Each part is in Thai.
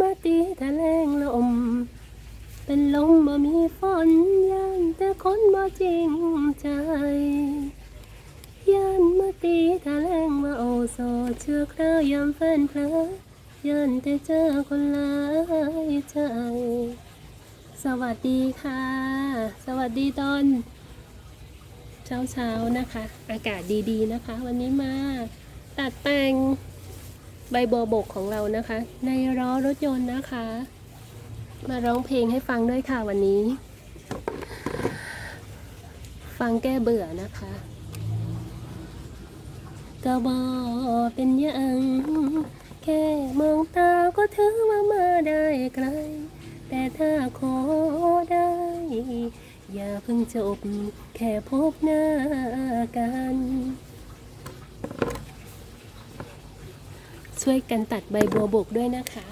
มาตีทะแลงลม เป็นลมบ่มีฝนย่านแต่คนบ่จริงใจย่านมาตีทะแลงมาโอโซเชื่อกเรายามแฟนเพลย่านแต่เจอคนหลายใจ สวัสดีค่ะ สวัสดีตอน เช้าๆนะคะ อากาศดีๆนะคะ วันนี้มาตัดแต่ง ใบบัวบกของเรานะคะ ในล้อรถยนต์นะคะ มาร้องเพลงให้ฟังด้วยค่ะวันนี้ ฟังแก้เบื่อนะคะก็บอเป็นยังแค่มองตาก็ถือว่ามาได้ไกล แต่ถ้าขอได้ อย่าเพิ่งจบแค่พบหน้ากัน ช่วยกันตัดใบบัวบกด้วยนะคะ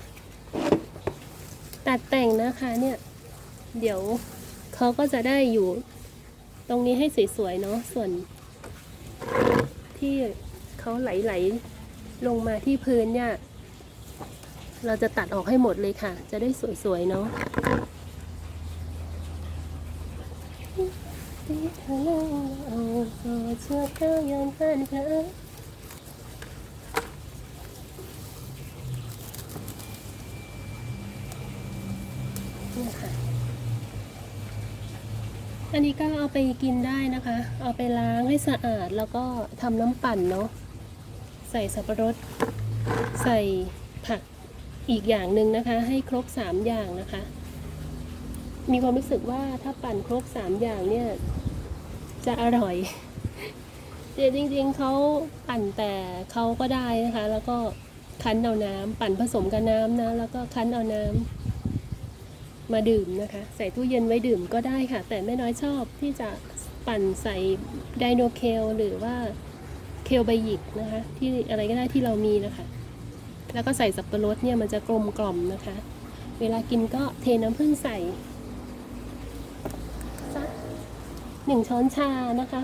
ตัดแต่งนะคะเนี่ย เดี๋ยวเขาก็จะได้อยู่ ตรงนี้ให้สวยๆเนาะส่วน ที่เขาไหลๆลงมาที่พื้นเนี่ย เราจะตัดออกให้หมดเลยค่ะ จะได้สวยๆเนาะตีเธอแล้วเอาเชือเข้าย้อนผ่านเธอเนี่ย ค่ะ อันนี้ก็เอาไปกินได้นะคะ เอาไปล้างให้สะอาดแล้วก็ทำน้ำปั่นเนาะ ใส่สับปะรด ใส่ผักอีกอย่างหนึ่งนะคะ ให้ครบสามอย่างนะคะ มีความรู้สึกว่าถ้าปั่นครบสามอย่างเนี่ย จะอร่อยแต่จริงๆเขาปั่นแต่เขาก็ได้นะคะ แล้วก็คั้นเอาน้ำปั่นผสมกับน้ำนะ แล้วก็คั้นเอาน้ำ มาดื่มนะคะ ใส่ตู้เย็นไว้ดื่มก็ได้ค่ะ แต่แม่น้อยชอบที่จะปั่นใส่ไดโนเคลหรือว่าเคลไบหยิกนะคะ ที่อะไรก็ได้ที่เรามีนะคะ แล้วก็ใส่สับปะรดเนี่ยมันจะกลมกล่อมนะคะ เวลากินก็เทน้ำผึ้งใส่สักหนึ่งช้อนชานะคะ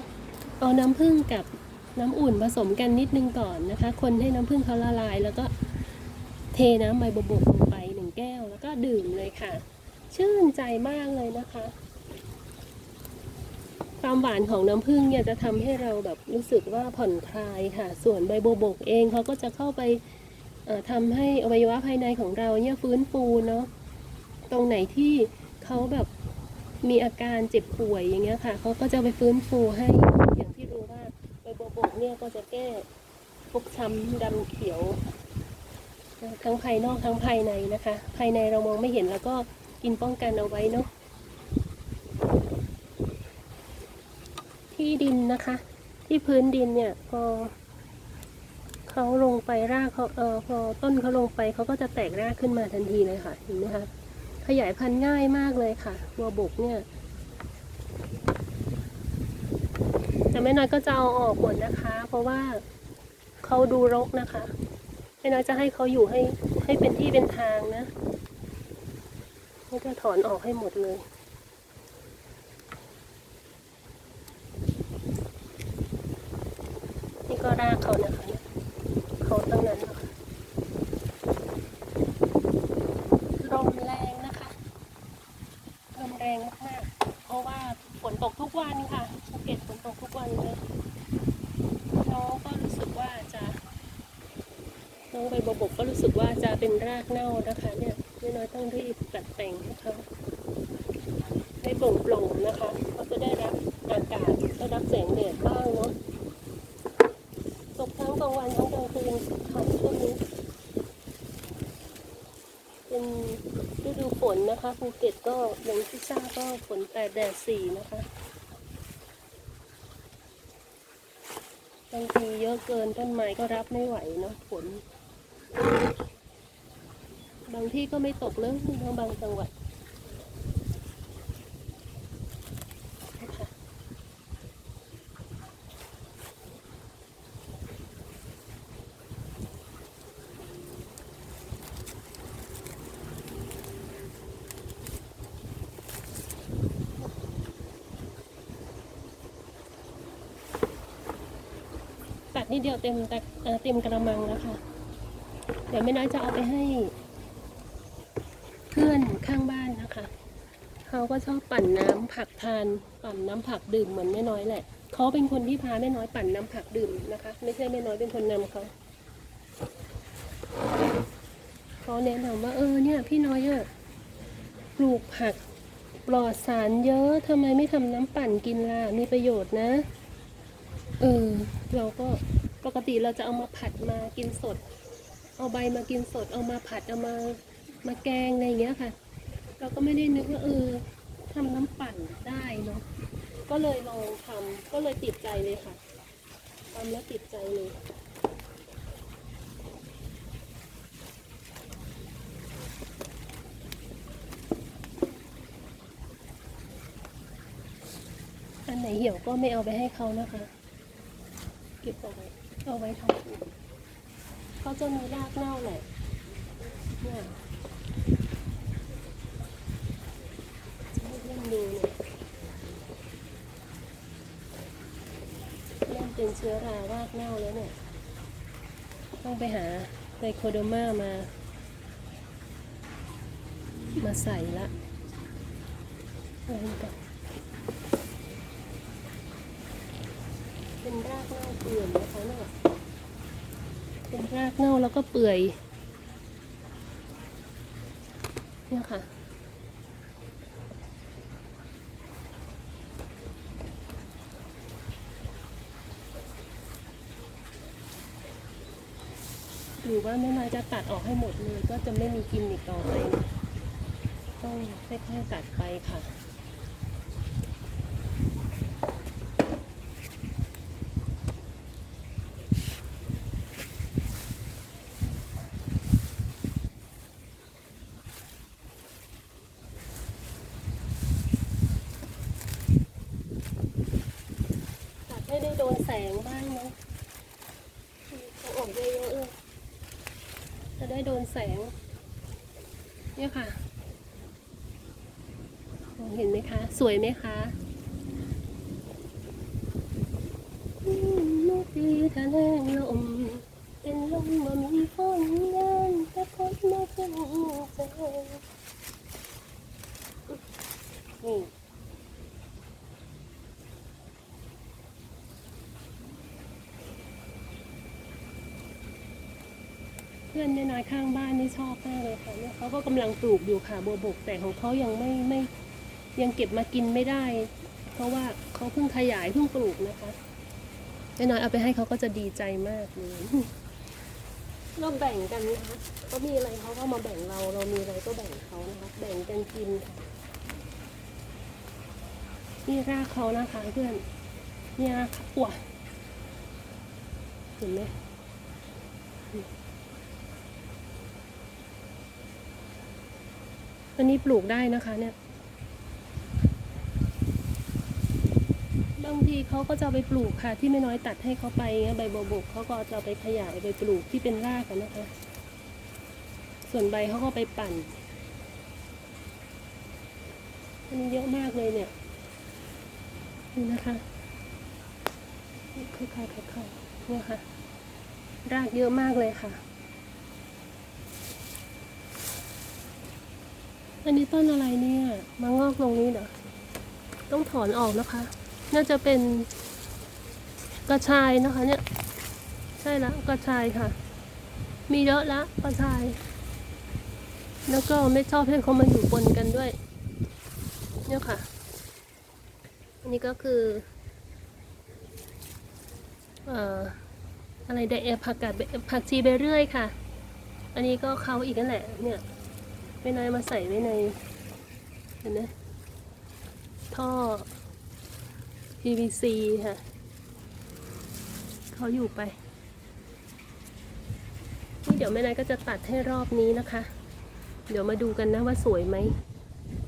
เอาน้ำผึ้งกับน้ำอุ่นผสมกันนิดนึงก่อนนะคะ คนให้น้ำผึ้งเขาละลาย แล้วก็เทน้ำใบบวบกลงไปหนึ่งแก้ว แล้วก็ดื่มเลยค่ะ ชื่นใจมากเลยนะคะ ความหวานของน้ำผึ้งเนี่ยจะทำให้เราแบบรู้สึกว่าผ่อนคลายค่ะ ส่วนใบบัวบกเองเขาก็จะเข้าไปทำให้อวัยวะภายในของเราเนี่ยฟื้นฟูเนาะตรงไหนที่เขาแบบมีอาการเจ็บป่วยอย่างเงี้ยค่ะเขาก็จะไปฟื้นฟูให้อย่างที่รู้ว่าใบบัวบกเนี่ยก็จะแก้ฟกช้ำดำเขียว ทั้งภายนอกทั้งภายในนะคะ ภายในเรามองไม่เห็นแล้วก็ กินป้องกันเอาไว้เนาะที่ดินนะคะ ที่พื้นดินเนี่ยพอเขาลงไปรากเขาเออพอต้นเขาลงไปเขาก็จะแตกรากขึ้นมาทันทีเลยค่ะเห็นไหมคะขยายพันธุ์ง่ายมากเลยค่ะบัวบกเนี่ยแต่แม่น้อยก็จะเอาออกหมดนะคะ เพราะว่าเขาดูรกนะคะแม่น้อยจะให้เขาอยู่ให้ให้เป็นที่เป็นทางนะ นี่ก็ถอนออกให้หมดเลย นี่ก็รากเขานะคะเนี่ยเขาตั้งนั้นนะคะลมแรงนะคะลมแรงมากๆ เพราะว่าฝนตกทุกวันค่ะภูเก็ตฝนตกทุกวันเลยน้องก็รู้สึกว่าจะน้องใบบวบกก็รู้สึกว่าจะเป็นรากเน่านะคะเนี่ย ไม่น้อยต้องรีบตัดแต่งให้เขาให้โปร่งปร่งๆนะคะเขาจะได้รับอากาศได้รับแสงแดดบ้างเนาะตกทั้งกลางวันทั้งกลางคืนค่ะช่วงนี้เป็นฤดูฝนนะคะภูเก็ตก็อย่างที่ทราบก็ฝนแปดแดดสี่นะคะบางทีเยอะเกินต้นไม้ก็รับไม่ไหวเนาะฝนางที่ก็ไม่ตกเลยทั้งบางจังหวัดนะคะตัดนิดเดียวเต็มตะเอ่เต็มกระมังแล้วค่ะ เดี๋ยวไม่น้อยจะเอาไปให้ เพื่อนข้างบ้านนะคะ เขาก็ชอบปั่นน้ำผักทาน ปั่นน้ำผักดื่มเหมือนแม่น้อยแหละ เขาเป็นคนที่พาแม่น้อยปั่นน้ำผักดื่มนะคะ ไม่ใช่แม่น้อยเป็นคนนำเขาเขาแนะนำว่าเออเนี่ย พี่น้อยอะปลูกผักปลอดสารเยอะทำไมไม่ทำน้ำปั่นกินล่ะมีประโยชน์นะเออเราก็ปกติเราจะเอามาผัดมากินสด เอาใบมากินสด เอามาผัดเอามามาแกงอะไรอย่างเงี้ยค่ะ เราก็ไม่ได้นึกว่าเออทำน้ำปั่นได้เนาะก็เลยลองทำก็เลยติดใจเลยค่ะทำแล้วติดใจเลยอันไหนเหี่ยวก็ไม่เอาไปให้เขานะคะ เก็บเอาไว้เอาไว้ทำปุ๋ยเขาจะมีรากเน่าแหละเนี่ยจะให้เล่นดูเนี่ยเริ่มเป็นเชื้อรารากเน่าแล้วเนี่ย ต้องไปหาไตโคโดมามา มาใส่ละเอาไว้ก่อนเป็นรากเน่าเปื่อยนะคะเนี่ยเป็นรากเน่าแล้วก็เปื่อยเนี่ยค่ะ หรือว่าแม่นาจะตัดออกให้หมดเลย ก็จะไม่มีกินอีกต่อไป ต้องค่อยๆตัดไปค่ะ ตัดให้ได้โดนแสงบ้างเนาะเอาออกเยอะๆเลยจะ ได้โดนแสง เนี่ยค่ะมองเห็นไหมคะ สวยไหมคะอืมมุกดีทะเลลมเป็นลมมามีฝนงานแต่คนมาเจอเจนี่ เพื่อน แม่น้อยข้างบ้านนี่ชอบมากเลยค่ะเนี่ยเขาก็กำลังปลูกอยู่ค่ะบัวบกแต่ของเขายังไม่ไม่ยังเก็บมากินไม่ได้ เพราะว่าเขาเพิ่งขยายเพิ่งปลูกนะคะแม่น้อยเอาไปให้เขาก็จะดีใจมากเลยเราแบ่งกันนะคะเขามีอะไรเขาก็มาแบ่งเราเรามีอะไรก็แบ่งเขานะคะแบ่งกันกินค่ะนี่รากเขานะคะเพื่อนนี่รากเขาอ้วเห็นไหม อันนี้ปลูกได้นะคะเนี่ย บางทีเขาก็จะไปปลูกค่ะ ที่ไม่น้อยตัดให้เขาไปเงี้ยใบบัวบกเขาก็จะไปขยายไปปลูกที่เป็นรากกันนะคะ ส่วนใบเขาก็ไปปั่น อันนี้เยอะมากเลยเนี่ย นี่นะคะค่อยๆค่อยๆเนี่ยค่ะ รากเยอะมากเลยค่ะ อันนี้ต้นอะไรเนี่ย มางอกตรงนี้เหรอ ต้องถอนออกนะคะ น่าจะเป็นกระชายนะคะ เนี่ย ใช่แล้วกระชายค่ะ มีเยอะแล้วกระชาย แล้วก็ไม่ชอบให้เขามาอยู่ปนกันด้วย เนี่ยค่ะ อันนี้ก็คือ เอ่อ อะไรเดะผักกาดผักชีไปเรื่อยค่ะ อันนี้ก็เขาอีกนั่นแหละ เนี่ย ไม่นายมาใส่ไว้ในเห็นไหมท่อ PVC ค่ะเขาอยู่ไป นี่เดี๋ยวแม่นายก็จะตัดให้รอบนี้นะคะ เดี๋ยวมาดูกันนะว่าสวยไหม